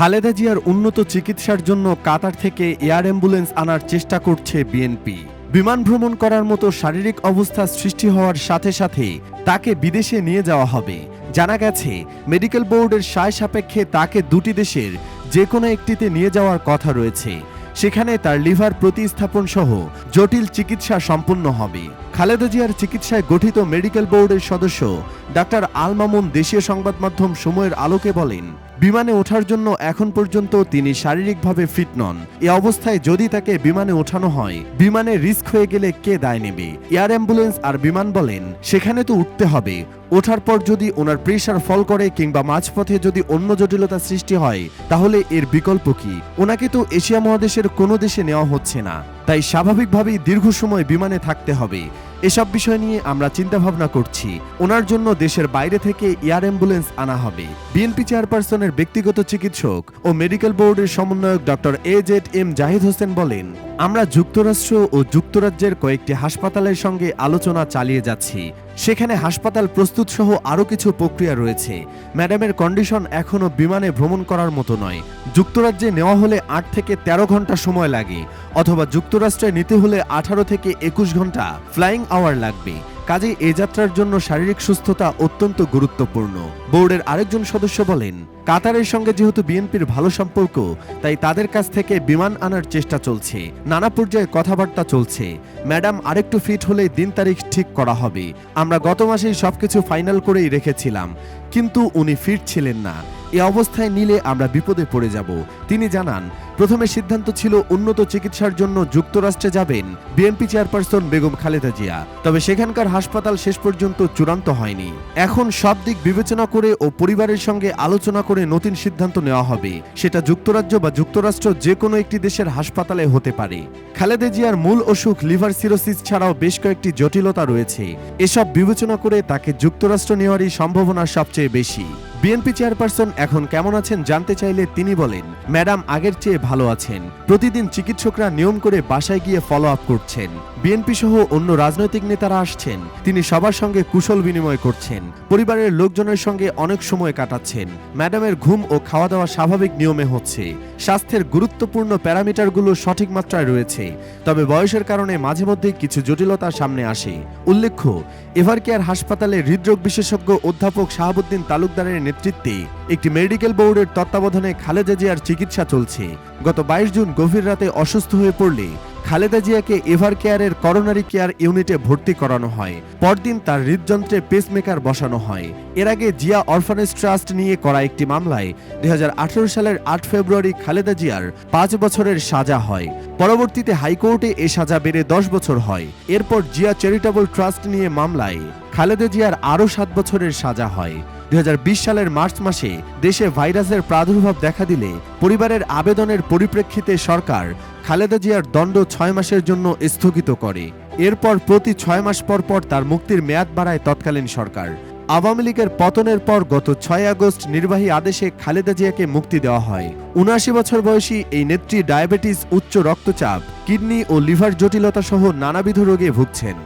খালেদা জিয়ার উন্নত চিকিৎসার জন্য কাতার থেকে এয়ার অ্যাম্বুলেন্স আনার চেষ্টা করছে বিএনপি। বিমান ভ্রমণ করার মতো শারীরিক অবস্থা সৃষ্টি হওয়ার সাথে সাথে তাকে বিদেশে নিয়ে যাওয়া হবে। জানা গেছে, মেডিকেল বোর্ডের সায় সাপেক্ষে তাকে দুটি দেশের যে কোনো একটিতে নিয়ে যাওয়ার কথা রয়েছে। সেখানে তার লিভার প্রতিস্থাপন সহ জটিল চিকিৎসা সম্পন্ন হবে। খালেদা জিয়ার চিকিৎসায় গঠিত মেডিকেল বোর্ডের সদস্য ডাক্তার আল মামুন দেশীয় সংবাদ মাধ্যম সময়ের আলোকে বলেন, বিমানে ওঠার জন্য এখন পর্যন্ত তিনি শারীরিকভাবে ফিট নন। এ অবস্থায় যদি তাকে বিমানে ওঠানো হয়, বিমানে রিস্ক হয়ে গেলে কে দায় নেবে? এয়ার অ্যাম্বুলেন্স আর বিমান বলেন, সেখানে তো উঠতে হবে। ওঠার পর যদি ওনার প্রেশার ফল করে কিংবা মাঝপথে যদি অন্য জটিলতা সৃষ্টি হয়, তাহলে এর বিকল্প কি? ওনাকে তো এশিয়া মহাদেশের কোনো দেশে নেওয়া হচ্ছে না। তাই স্বাভাবিকভাবেই দীর্ঘ সময় বিমানে থাকতে হবে। এসব বিষয় নিয়ে আমরা চিন্তা ভাবনা করছি। ওনার জন্য দেশের বাইরে থেকে এয়ার অ্যাম্বুলেন্স আনা হবে। বিএনপি চেয়ারপারসনের ব্যক্তিগত চিকিৎসক ও মেডিকেল বোর্ডের সমন্বয়ক doctor A Z M Zahid Hossain বলেন, আমরা যুক্তরাষ্ট্র ও যুক্তরাজ্যের কয়েকটি হাসপাতালের সঙ্গে আলোচনা চালিয়ে যাচ্ছি। সেখানে হাসপাতাল প্রস্তুত সহ আরও কিছু প্রক্রিয়া রয়েছে। ম্যাডামের কন্ডিশন এখনও বিমানে ভ্রমণ করার মতো নয়। যুক্তরাজ্যে নেওয়া হলে আট থেকে ১৩ ঘণ্টা সময় লাগে, অথবা যুক্তরাষ্ট্রে নিতে হলে আঠারো থেকে একুশ ঘণ্টা। ফ্লাইং আওয়ার লাগবে। কাজে এ যাত্রার জন্য শারীরিক সুস্থতা অত্যন্ত গুরুত্বপূর্ণ। বোর্ডের আরেকজন সদস্য বলেন, কাতারের সঙ্গে যেহেতু বিএনপির ভালো সম্পর্ক, তাই তাদের কাছ থেকে বিমান আনার চেষ্টা চলছে। নানা পর্যায়ে কথাবার্তা চলছে। ম্যাডাম, আরেকটু ফিট হলে দিন তারিখ ঠিক করা হবে। আমরা গত মাসেই সবকিছু ফাইনাল করেই রেখেছিলাম, কিন্তু উনি ফিট ছিলেন না। এ অবস্থায় নিলে আমরা বিপদে পড়ে যাব। তিনি জানান, প্রথমে সিদ্ধান্ত ছিল উন্নত চিকিৎসার জন্য যুক্তরাষ্ট্রে যাবেন বিএনপি চেয়ারপারসন বেগম খালেদা জিয়া। তবে সেখানকার হাসপাতাল শেষ পর্যন্ত চূড়ান্ত হয়নি। এখন সব দিক বিবেচনা করে ও পরিবারের সঙ্গে আলোচনা করে নতুন সিদ্ধান্ত নেওয়া হবে। সেটা যুক্তরাজ্য বা যুক্তরাষ্ট্র যে কোনো একটি দেশের হাসপাতালে হতে পারে। খালেদা জিয়ার মূল অসুখ লিভার সিরোসিস ছাড়াও বেশ কয়েকটি জটিলতা রয়েছে। এসব বিবেচনা করে তাকে যুক্তরাষ্ট্র নেওয়ারই সম্ভাবনা সবচেয়ে বেশি। বিএনপি চেয়ারপারসন এখন কেমন আছেন জানতে চাইলে তিনি বলেন, ম্যাডাম আগের চেয়ে ভালো আছেন। প্রতিদিন চিকিৎসকরা নিয়ম করে বাসায় গিয়ে ফলো আপ করছেন। বিএনপি সহ অন্য রাজনৈতিক নেতারা আসছেন। তিনি সবার সঙ্গে কুশল বিনিময় করছেন। পরিবারের লোকজনের সঙ্গে অনেক সময় কাটাচ্ছেন। ম্যাডামের ঘুম ও খাওয়া দাওয়া স্বাভাবিক নিয়মে হচ্ছে। স্বাস্থ্যের গুরুত্বপূর্ণ প্যারামিটারগুলো সঠিক মাত্রায় রয়েছে। তবে বয়সের কারণে মাঝে মধ্যে কিছু জটিলতা সামনে আসে। উল্লেখ্য, এভারকেয়ার হাসপাতালে হৃদরোগ বিশেষজ্ঞ অধ্যাপক শাহাবুদ্দিন তালুকদারের নেতৃত্বে একটি মেডিকেল বোর্ডের তত্ত্বাবধানে খালেদা জিয়ার চিকিৎসা চলছে। গত বাইশ জুন গভীর রাতে অসুস্থ হয়ে পড়লে খালেদা জিয়াকে এভার কেয়ারের করোনারি কেয়ার ইউনিটে ভর্তি করানো হয়। পরদিন তার হৃদযন্ত্রে পেসমেকার বসানো হয়। এর আগে জিয়া অরফানেজ ট্রাস্ট নিয়ে করা একটি মামলায় দুই সালের আট ফেব্রুয়ারি খালেদা জিয়ার পাঁচ বছরের সাজা হয়। পরবর্তীতে হাইকোর্টে এ সাজা বেড়ে দশ বছর হয়। এরপর জিয়া চ্যারিটেবল ট্রাস্ট নিয়ে মামলায় খালেদা জিয়ার আরও সাত বছরের সাজা হয়। দুই হাজার বিশ সালের মার্চ মাসে দেশে ভাইরাসের প্রাদুর্ভাব দেখা দিলে পরিবারের আবেদনের পরিপ্রেক্ষিতে সরকার খালেদা জিয়ার দণ্ড ছয় মাসের জন্য স্থগিত করে। এরপর প্রতি ছয় মাস পর পর তার মুক্তির মেয়াদ বাড়ায় তৎকালীন সরকার। আওয়ামী লীগের পতনের পর গত ছয় আগস্ট নির্বাহী আদেশে খালেদা জিয়াকে মুক্তি দেওয়া হয়। উনআশি বছর বয়সী এই নেত্রী ডায়াবেটিস, উচ্চ রক্তচাপ, কিডনি ও লিভার জটিলতা সহ নানাবিধ রোগে ভুগছেন।